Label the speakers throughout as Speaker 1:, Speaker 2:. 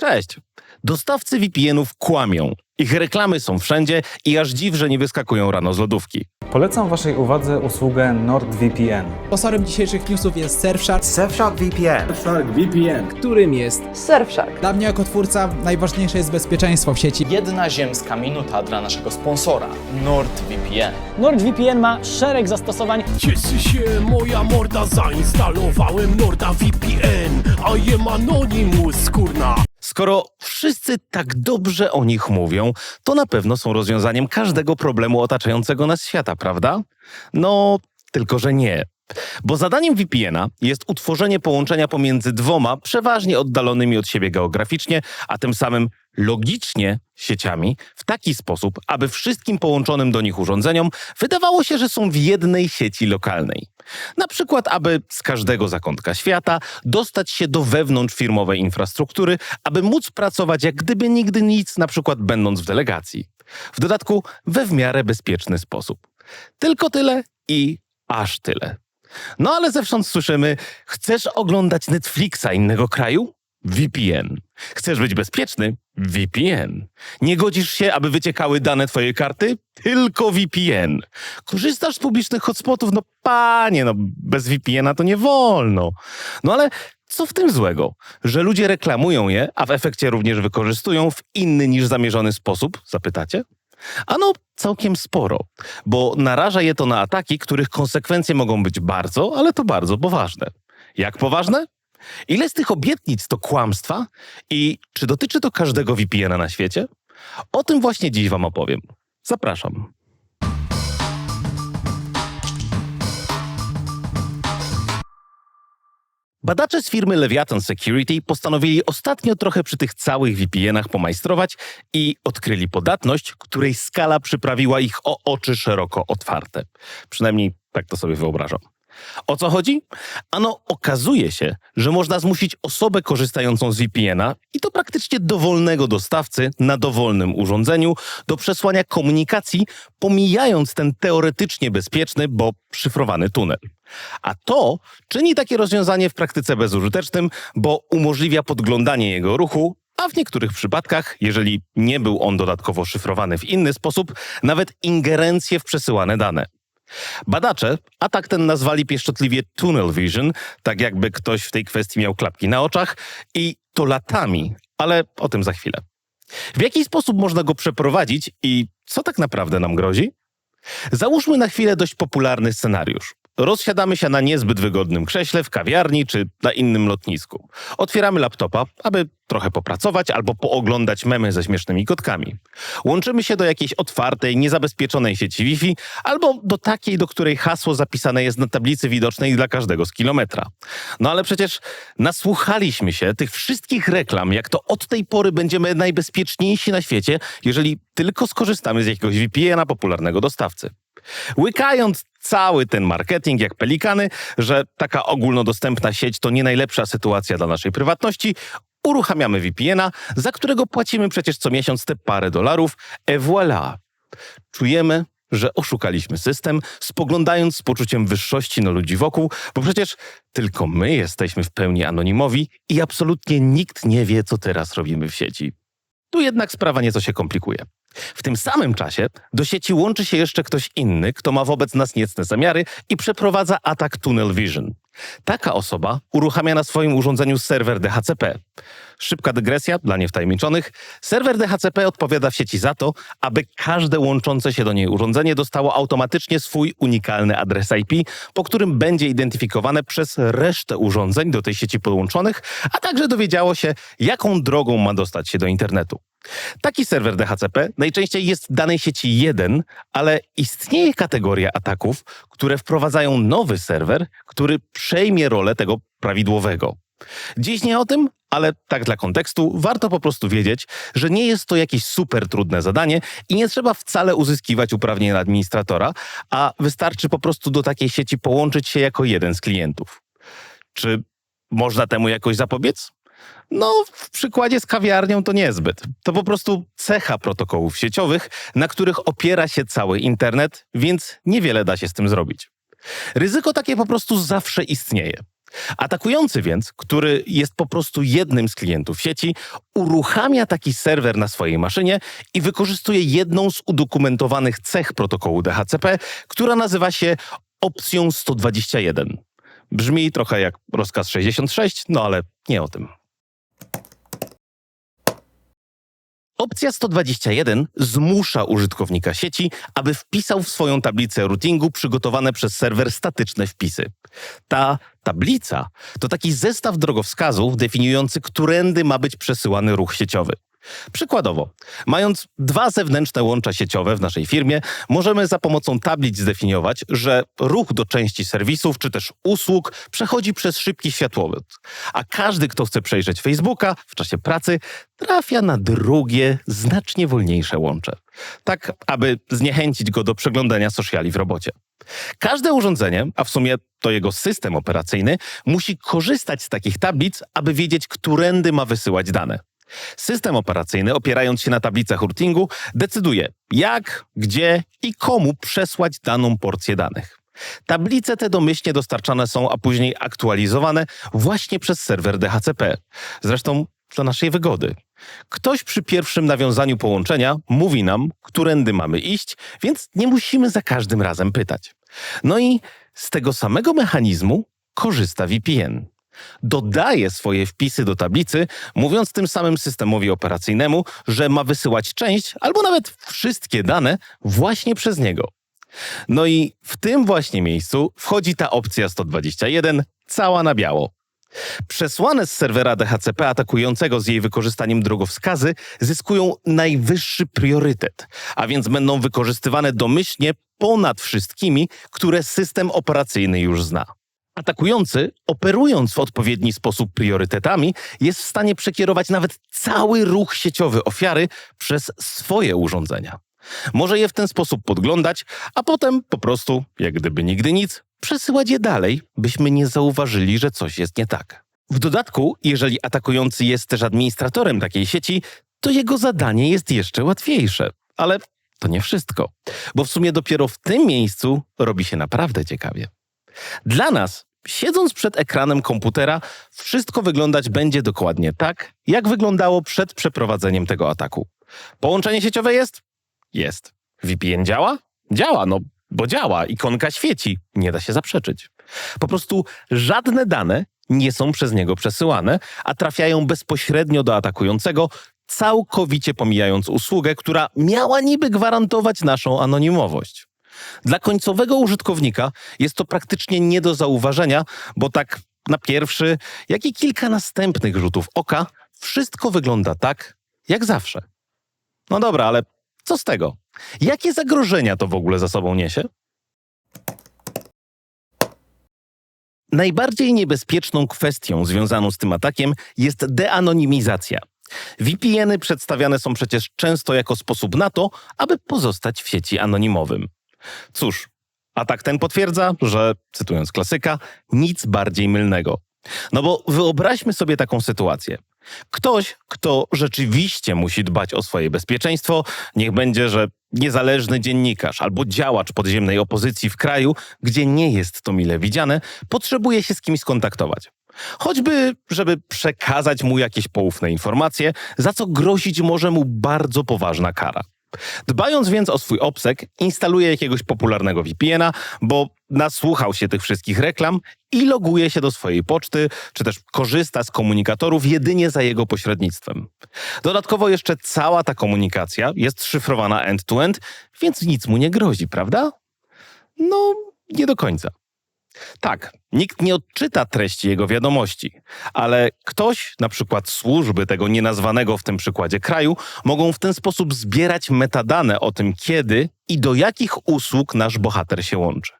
Speaker 1: Cześć. Dostawcy VPN-ów kłamią. Ich reklamy są wszędzie i aż dziw, że nie wyskakują rano z lodówki.
Speaker 2: Polecam Waszej uwadze usługę NordVPN.
Speaker 3: Sponsorem dzisiejszych newsów jest Surfshark,
Speaker 4: Surfshark VPN.
Speaker 5: Shark VPN.
Speaker 3: którym jest
Speaker 6: Surfshark.
Speaker 3: dla mnie jako twórca najważniejsze jest bezpieczeństwo w sieci.
Speaker 7: Jedna ziemska minuta dla naszego sponsora NordVPN.
Speaker 8: NordVPN ma szereg zastosowań
Speaker 5: Cieszy się moja morda, zainstalowałem Norda VPN. I am Anonymous, kurna.
Speaker 1: Skoro wszyscy tak dobrze o nich mówią, to na pewno są rozwiązaniem każdego problemu otaczającego nas świata, prawda? No, tylko że nie. Bo zadaniem VPN-a jest utworzenie połączenia pomiędzy dwoma przeważnie oddalonymi od siebie geograficznie, a tym samym logicznie sieciami w taki sposób, aby wszystkim połączonym do nich urządzeniom wydawało się, że są w jednej sieci lokalnej. Na przykład, aby z każdego zakątka świata dostać się do wewnątrzfirmowej infrastruktury, aby móc pracować jak gdyby nigdy nic, na przykład będąc w delegacji. W dodatku we w miarę bezpieczny sposób. Tylko tyle i aż tyle. No ale zewsząd słyszymy, chcesz oglądać Netflixa innego kraju? VPN. Chcesz być bezpieczny? VPN. Nie godzisz się, aby wyciekały dane twojej karty? Tylko VPN. Korzystasz z publicznych hotspotów? No panie, no bez VPN-a to nie wolno. No ale co w tym złego, że ludzie reklamują je, a w efekcie również wykorzystują w inny niż zamierzony sposób? Zapytacie? Ano, całkiem sporo, bo naraża je to na ataki, których konsekwencje mogą być bardzo, ale to bardzo poważne. Jak poważne? Ile z tych obietnic to kłamstwa i czy dotyczy to każdego VPN-a na świecie? O tym właśnie dziś Wam opowiem. Zapraszam. Badacze z firmy Leviathan Security postanowili ostatnio trochę przy tych całych VPN-ach pomajstrować i odkryli podatność, której skala przyprawiła ich o oczy szeroko otwarte. Przynajmniej tak to sobie wyobrażam. O co chodzi? Ano, okazuje się, że można zmusić osobę korzystającą z VPN-a i to praktycznie dowolnego dostawcy na dowolnym urządzeniu do przesłania komunikacji, pomijając ten teoretycznie bezpieczny, bo szyfrowany tunel. A to czyni takie rozwiązanie w praktyce bezużytecznym, bo umożliwia podglądanie jego ruchu, a w niektórych przypadkach, jeżeli nie był on dodatkowo szyfrowany w inny sposób, nawet ingerencję w przesyłane dane. Badacze atak ten nazwali pieszczotliwie tunnel vision, tak jakby ktoś w tej kwestii miał klapki na oczach i to latami, ale o tym za chwilę. W jaki sposób można go przeprowadzić i co tak naprawdę nam grozi? Załóżmy na chwilę dość popularny scenariusz. Rozsiadamy się na niezbyt wygodnym krześle w kawiarni czy na innym lotnisku. Otwieramy laptopa, aby trochę popracować albo pooglądać memy ze śmiesznymi kotkami. Łączymy się do jakiejś otwartej, niezabezpieczonej sieci Wi-Fi albo do takiej, do której hasło zapisane jest na tablicy widocznej dla każdego z kilometra. No ale przecież nasłuchaliśmy się tych wszystkich reklam, jak to od tej pory będziemy najbezpieczniejsi na świecie, jeżeli tylko skorzystamy z jakiegoś VPN-a popularnego dostawcy. Łykając cały ten marketing jak pelikany, że taka ogólnodostępna sieć to nie najlepsza sytuacja dla naszej prywatności, uruchamiamy VPN-a, za którego płacimy przecież co miesiąc te parę dolarów, et voilà. Czujemy, że oszukaliśmy system, spoglądając z poczuciem wyższości na ludzi wokół, bo przecież tylko my jesteśmy w pełni anonimowi i absolutnie nikt nie wie, co teraz robimy w sieci. Tu jednak sprawa nieco się komplikuje. W tym samym czasie do sieci łączy się jeszcze ktoś inny, kto ma wobec nas niecne zamiary i przeprowadza atak Tunnel Vision. Taka osoba uruchamia na swoim urządzeniu serwer DHCP. Szybka dygresja dla niewtajemniczonych. Serwer DHCP odpowiada w sieci za to, aby każde łączące się do niej urządzenie dostało automatycznie swój unikalny adres IP, po którym będzie identyfikowane przez resztę urządzeń do tej sieci podłączonych, a także dowiedziało się, jaką drogą ma dostać się do internetu. Taki serwer DHCP najczęściej jest w danej sieci jeden, ale istnieje kategoria ataków, które wprowadzają nowy serwer, który przejmie rolę tego prawidłowego. Dziś nie o tym, ale tak dla kontekstu, warto po prostu wiedzieć, że nie jest to jakieś super trudne zadanie i nie trzeba wcale uzyskiwać uprawnień administratora, a wystarczy po prostu do takiej sieci połączyć się jako jeden z klientów. Czy można temu jakoś zapobiec? No, w przykładzie z kawiarnią to niezbyt. To po prostu cecha protokołów sieciowych, na których opiera się cały internet, więc niewiele da się z tym zrobić. Ryzyko takie po prostu zawsze istnieje. Atakujący więc, który jest po prostu jednym z klientów sieci, uruchamia taki serwer na swojej maszynie i wykorzystuje jedną z udokumentowanych cech protokołu DHCP, która nazywa się opcją 121. Brzmi trochę jak rozkaz 66, no ale nie o tym. Opcja 121 zmusza użytkownika sieci, aby wpisał w swoją tablicę routingu przygotowane przez serwer statyczne wpisy. Ta tablica to taki zestaw drogowskazów definiujący, którędy ma być przesyłany ruch sieciowy. Przykładowo, mając dwa zewnętrzne łącza sieciowe w naszej firmie, możemy za pomocą tablic zdefiniować, że ruch do części serwisów czy też usług przechodzi przez szybki światłowód, a każdy, kto chce przejrzeć Facebooka w czasie pracy, trafia na drugie, znacznie wolniejsze łącze. Tak, aby zniechęcić go do przeglądania sociali w robocie. Każde urządzenie, a w sumie to jego system operacyjny, musi korzystać z takich tablic, aby wiedzieć, którędy ma wysyłać dane. System operacyjny, opierając się na tablicach routingu, decyduje jak, gdzie i komu przesłać daną porcję danych. Tablice te domyślnie dostarczane są, a później aktualizowane właśnie przez serwer DHCP. Zresztą dla naszej wygody. Ktoś przy pierwszym nawiązaniu połączenia mówi nam, którędy mamy iść, więc nie musimy za każdym razem pytać. No i z tego samego mechanizmu korzysta VPN dodaje swoje wpisy do tablicy, mówiąc tym samym systemowi operacyjnemu, że ma wysyłać część albo nawet wszystkie dane właśnie przez niego. No i w tym właśnie miejscu wchodzi ta opcja 121, cała na biało. Przesłane z serwera DHCP atakującego z jej wykorzystaniem drogowskazy zyskują najwyższy priorytet, a więc będą wykorzystywane domyślnie ponad wszystkimi, które system operacyjny już zna. Atakujący, operując w odpowiedni sposób priorytetami, jest w stanie przekierować nawet cały ruch sieciowy ofiary przez swoje urządzenia. Może je w ten sposób podglądać, a potem po prostu, jak gdyby nigdy nic, przesyłać je dalej, byśmy nie zauważyli, że coś jest nie tak. W dodatku, jeżeli atakujący jest też administratorem takiej sieci, to jego zadanie jest jeszcze łatwiejsze. Ale to nie wszystko, bo w sumie dopiero w tym miejscu robi się naprawdę ciekawie. Dla nas, siedząc przed ekranem komputera, wszystko wyglądać będzie dokładnie tak, jak wyglądało przed przeprowadzeniem tego ataku. Połączenie sieciowe jest? Jest. VPN działa? Działa, no bo działa, ikonka świeci, nie da się zaprzeczyć. Po prostu żadne dane nie są przez niego przesyłane, a trafiają bezpośrednio do atakującego, całkowicie pomijając usługę, która miała niby gwarantować naszą anonimowość. Dla końcowego użytkownika jest to praktycznie nie do zauważenia, bo tak na pierwszy, jak i kilka następnych rzutów oka, wszystko wygląda tak, jak zawsze. No dobra, ale co z tego? Jakie zagrożenia to w ogóle za sobą niesie? Najbardziej niebezpieczną kwestią związaną z tym atakiem jest deanonimizacja. VPN-y przedstawiane są przecież często jako sposób na to, aby pozostać w sieci anonimowym. Cóż, atak ten potwierdza, że, cytując klasyka, nic bardziej mylnego. No bo wyobraźmy sobie taką sytuację. Ktoś, kto rzeczywiście musi dbać o swoje bezpieczeństwo, niech będzie, że niezależny dziennikarz albo działacz podziemnej opozycji w kraju, gdzie nie jest to mile widziane, potrzebuje się z kimś skontaktować. Choćby, żeby przekazać mu jakieś poufne informacje, za co grozić może mu bardzo poważna kara. Dbając więc o swój obsek, instaluje jakiegoś popularnego VPN-a, bo nasłuchał się tych wszystkich reklam i loguje się do swojej poczty, czy też korzysta z komunikatorów jedynie za jego pośrednictwem. Dodatkowo jeszcze cała ta komunikacja jest szyfrowana end-to-end, więc nic mu nie grozi, prawda? No, nie do końca. Tak, nikt nie odczyta treści jego wiadomości, ale ktoś, na przykład służby tego nienazwanego w tym przykładzie kraju, mogą w ten sposób zbierać metadane o tym, kiedy i do jakich usług nasz bohater się łączy.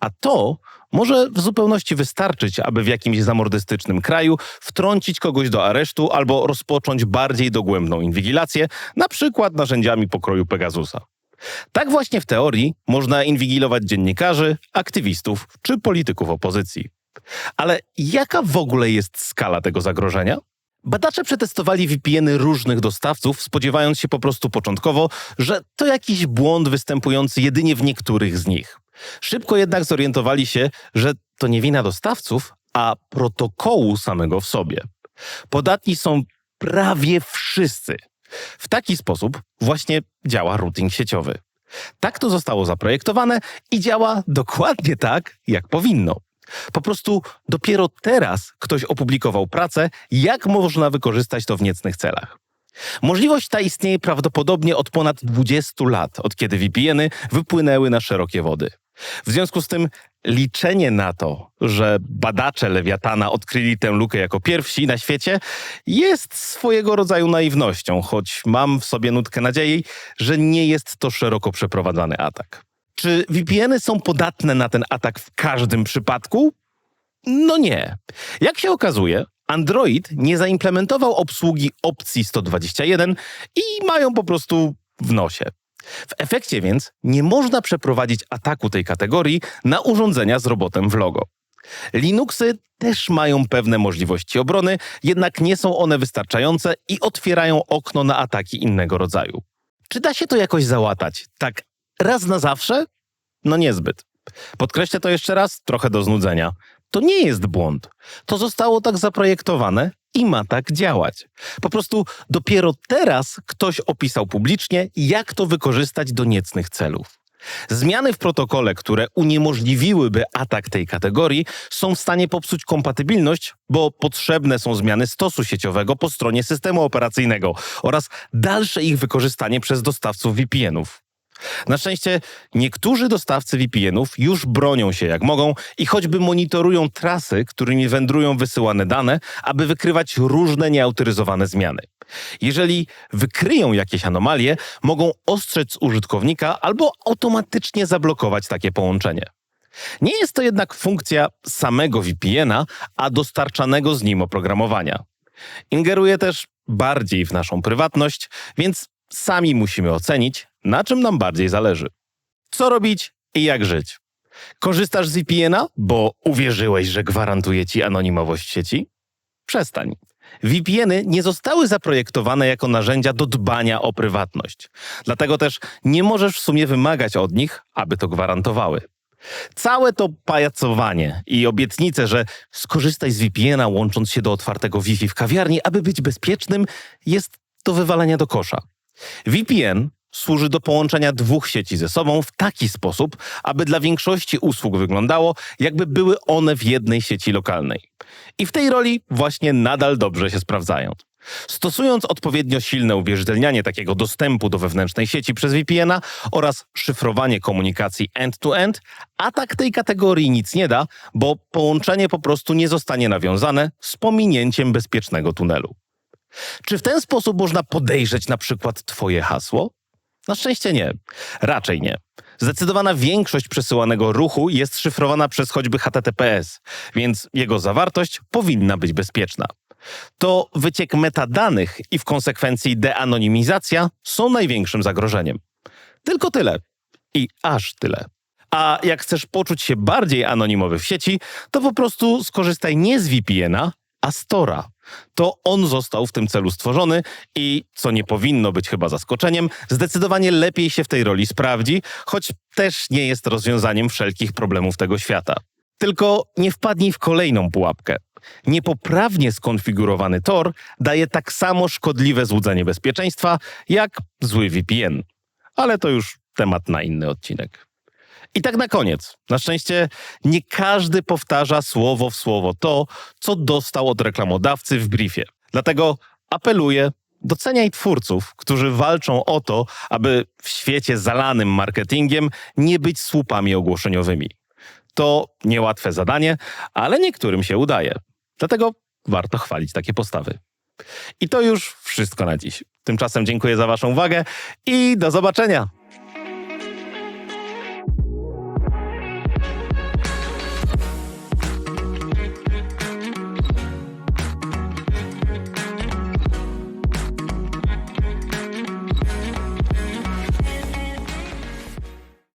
Speaker 1: A to może w zupełności wystarczyć, aby w jakimś zamordystycznym kraju wtrącić kogoś do aresztu albo rozpocząć bardziej dogłębną inwigilację, na przykład narzędziami pokroju Pegasusa. Tak właśnie w teorii można inwigilować dziennikarzy, aktywistów czy polityków opozycji. Ale jaka w ogóle jest skala tego zagrożenia? Badacze przetestowali VPN-y różnych dostawców, spodziewając się po prostu początkowo, że to jakiś błąd występujący jedynie w niektórych z nich. Szybko jednak zorientowali się, że to nie wina dostawców, a protokołu samego w sobie. Podatni są prawie wszyscy. W taki sposób właśnie działa routing sieciowy. Tak to zostało zaprojektowane i działa dokładnie tak, jak powinno. Po prostu dopiero teraz ktoś opublikował pracę, jak można wykorzystać to w niecnych celach. Możliwość ta istnieje prawdopodobnie od ponad 20 lat, od kiedy VPN-y wypłynęły na szerokie wody. W związku z tym liczenie na to, że badacze Lewiatana odkryli tę lukę jako pierwsi na świecie, jest swojego rodzaju naiwnością, choć mam w sobie nutkę nadziei, że nie jest to szeroko przeprowadzany atak. Czy VPN-y są podatne na ten atak w każdym przypadku? No nie. Jak się okazuje, Android nie zaimplementował obsługi opcji 121 i mają po prostu w nosie. W efekcie więc nie można przeprowadzić ataku tej kategorii na urządzenia z robotem w logo. Linuxy też mają pewne możliwości obrony, jednak nie są one wystarczające i otwierają okno na ataki innego rodzaju. Czy da się to jakoś załatać? Tak raz na zawsze? No niezbyt. Podkreślę to jeszcze raz, trochę do znudzenia. To nie jest błąd. To zostało tak zaprojektowane i ma tak działać. Po prostu dopiero teraz ktoś opisał publicznie, jak to wykorzystać do niecnych celów. Zmiany w protokole, które uniemożliwiłyby atak tej kategorii, są w stanie popsuć kompatybilność, bo potrzebne są zmiany stosu sieciowego po stronie systemu operacyjnego oraz dalsze ich wykorzystanie przez dostawców VPN-ów. Na szczęście niektórzy dostawcy VPN-ów już bronią się jak mogą i choćby monitorują trasy, którymi wędrują wysyłane dane, aby wykrywać różne nieautoryzowane zmiany. Jeżeli wykryją jakieś anomalie, mogą ostrzec użytkownika albo automatycznie zablokować takie połączenie. Nie jest to jednak funkcja samego VPN-a, a dostarczanego z nim oprogramowania. Ingeruje też bardziej w naszą prywatność, więc sami musimy ocenić, na czym nam bardziej zależy. Co robić i jak żyć? Korzystasz z VPN-a, bo uwierzyłeś, że gwarantuje ci anonimowość sieci? Przestań. VPN-y nie zostały zaprojektowane jako narzędzia do dbania o prywatność. Dlatego też nie możesz w sumie wymagać od nich, aby to gwarantowały. Całe to pajacowanie i obietnice, że skorzystaj z VPN-a łącząc się do otwartego Wi-Fi w kawiarni, aby być bezpiecznym, jest do wywalenia do kosza. VPN służy do połączenia dwóch sieci ze sobą w taki sposób, aby dla większości usług wyglądało, jakby były one w jednej sieci lokalnej. I w tej roli właśnie nadal dobrze się sprawdzają. Stosując odpowiednio silne uwierzytelnianie takiego dostępu do wewnętrznej sieci przez VPN-a oraz szyfrowanie komunikacji end-to-end, atak tej kategorii nic nie da, bo połączenie po prostu nie zostanie nawiązane z pominięciem bezpiecznego tunelu. Czy w ten sposób można podejrzeć na przykład Twoje hasło? Na szczęście nie. Raczej nie. Zdecydowana większość przesyłanego ruchu jest szyfrowana przez choćby HTTPS, więc jego zawartość powinna być bezpieczna. To wyciek metadanych i w konsekwencji deanonimizacja są największym zagrożeniem. Tylko tyle. I aż tyle. A jak chcesz poczuć się bardziej anonimowy w sieci, to po prostu skorzystaj nie z VPN-a, a z Tora. To on został w tym celu stworzony i, co nie powinno być chyba zaskoczeniem, zdecydowanie lepiej się w tej roli sprawdzi, choć też nie jest rozwiązaniem wszelkich problemów tego świata. Tylko nie wpadnij w kolejną pułapkę. Niepoprawnie skonfigurowany Tor daje tak samo szkodliwe złudzenie bezpieczeństwa jak zły VPN. Ale to już temat na inny odcinek. I tak na koniec. Na szczęście nie każdy powtarza słowo w słowo to, co dostał od reklamodawcy w briefie. Dlatego apeluję, doceniaj twórców, którzy walczą o to, aby w świecie zalanym marketingiem nie być słupami ogłoszeniowymi. To niełatwe zadanie, ale niektórym się udaje. Dlatego warto chwalić takie postawy. I to już wszystko na dziś. Tymczasem dziękuję za Waszą uwagę i do zobaczenia.